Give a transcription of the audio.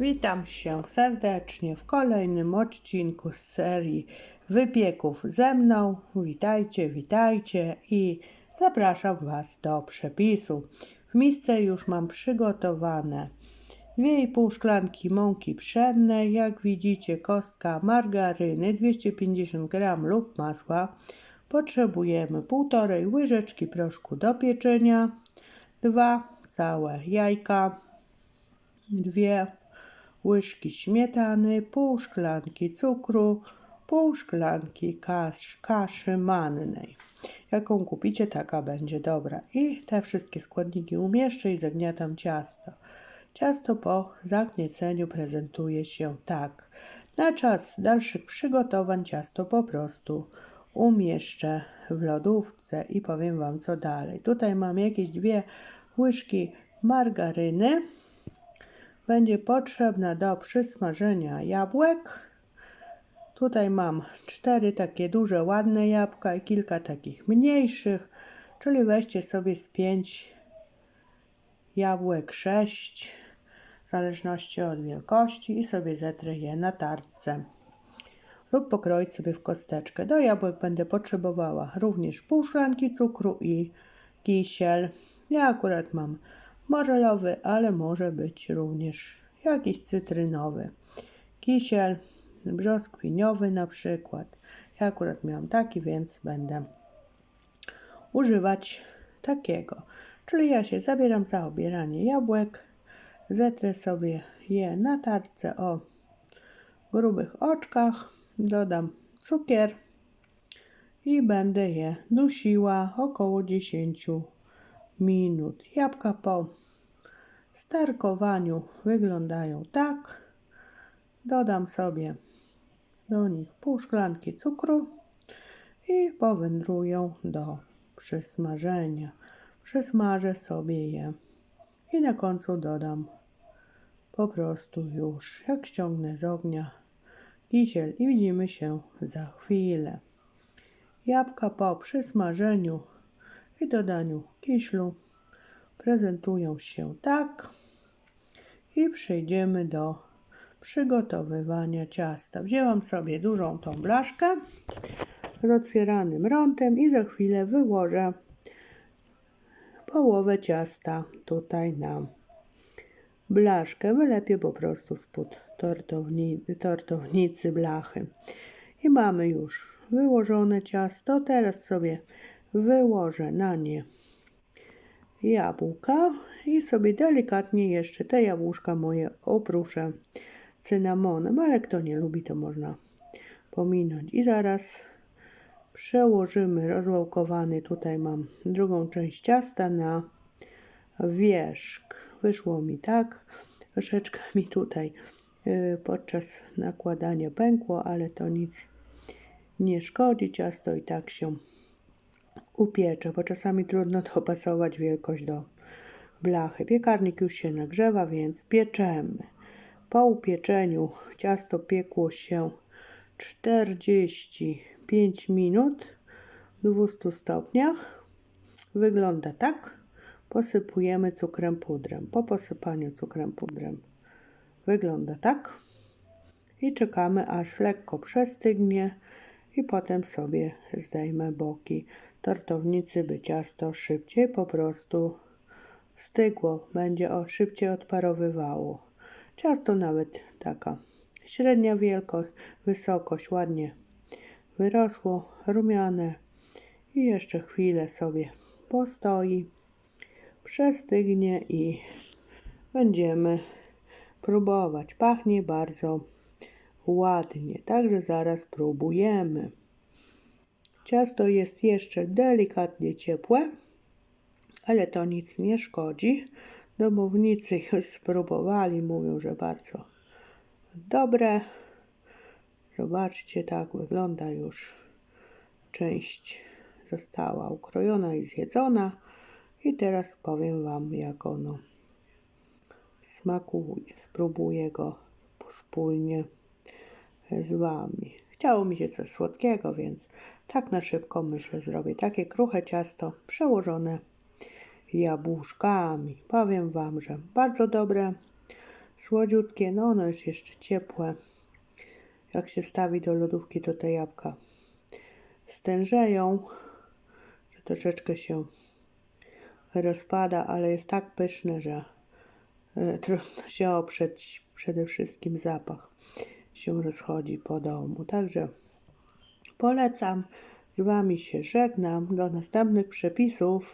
Witam się serdecznie w kolejnym odcinku z serii wypieków ze mną. Witajcie, witajcie i zapraszam Was do przepisu. W misce już mam przygotowane 2,5 szklanki mąki pszennej, jak widzicie kostka margaryny 250 g lub masła. Potrzebujemy 1,5 łyżeczki proszku do pieczenia, dwa całe jajka, dwie łyżki śmietany, pół szklanki cukru, pół szklanki kasz, kaszy mannej. Jaką kupicie, taka będzie dobra. I te wszystkie składniki umieszczę i zagniatam ciasto. Ciasto po zagnieceniu prezentuje się tak. Na czas dalszych przygotowań ciasto po prostu umieszczę w lodówce i powiem Wam co dalej. Tutaj mam jakieś dwie łyżki margaryny będzie potrzebna do przysmażenia jabłek. Tutaj mam cztery takie duże, ładne jabłka i kilka takich mniejszych, czyli weźcie sobie z pięć jabłek, sześć, w zależności od wielkości i sobie zetrę je na tarce lub pokroić sobie w kosteczkę. Do jabłek będę potrzebowała również pół szklanki cukru i kisiel. Ja akurat mam morelowy, ale może być również jakiś cytrynowy. Kisiel brzoskwiniowy na przykład. Ja akurat miałam taki, więc będę używać takiego. Czyli ja się zabieram za obieranie jabłek, zetrę sobie je na tarce o grubych oczkach, dodam cukier i będę je dusiła około 10 minut. Jabłka po starkowaniu wyglądają tak. Dodam sobie do nich pół szklanki cukru i powędrują do przysmażenia. Przysmażę sobie je i na końcu dodam po prostu już, jak ściągnę z ognia kisiel i widzimy się za chwilę. Jabłka po przysmażeniu i dodaniu kiślu prezentują się tak i przejdziemy do przygotowywania ciasta. Wzięłam sobie dużą tą blaszkę z otwieranym rątem i za chwilę wyłożę połowę ciasta tutaj na blaszkę. Wylepię po prostu spód tortowni, tortownicy blachy. I mamy już wyłożone ciasto. Teraz sobie wyłożę na nie jabłka i sobie delikatnie jeszcze te jabłuszka moje opruszę cynamonem, ale kto nie lubi, to można pominąć. I zaraz przełożymy rozwałkowany, tutaj mam drugą część ciasta na wierzch. Wyszło mi tak, troszeczkę mi tutaj y, podczas nakładania pękło, ale to nic nie szkodzi, ciasto i tak się upieczę, bo czasami trudno dopasować wielkość do blachy. Piekarnik już się nagrzewa, więc pieczemy. Po upieczeniu ciasto piekło się 45 minut w 200 stopniach. Wygląda tak. Posypujemy cukrem pudrem. Po posypaniu cukrem pudrem wygląda tak. I czekamy aż lekko przestygnie i potem sobie zdejmę boki tortownicy, by ciasto szybciej po prostu stygło, będzie o szybciej odparowywało. Ciasto nawet taka średnia wielkość, wysokość, ładnie wyrosło, rumiane i jeszcze chwilę sobie postoi, przestygnie i będziemy próbować. Pachnie bardzo ładnie, także zaraz próbujemy. Ciasto jest jeszcze delikatnie ciepłe, ale to nic nie szkodzi. Domownicy już spróbowali, mówią, że bardzo dobre. Zobaczcie, tak wygląda już. Część została ukrojona i zjedzona. I teraz powiem Wam, jak ono smakuje. Spróbuję go wspólnie z Wami. Chciało mi się coś słodkiego, więc tak na szybko myślę zrobię takie kruche ciasto przełożone jabłuszkami. Powiem Wam, że bardzo dobre. słodziutkie, no ono jest jeszcze ciepłe. Jak się wstawi do lodówki, to te jabłka stężeją, że troszeczkę się rozpada, ale jest tak pyszne, że e, trudno się oprzeć. Przede wszystkim zapach się rozchodzi po domu. Także polecam. Z Wami się żegnam. Do następnych przepisów.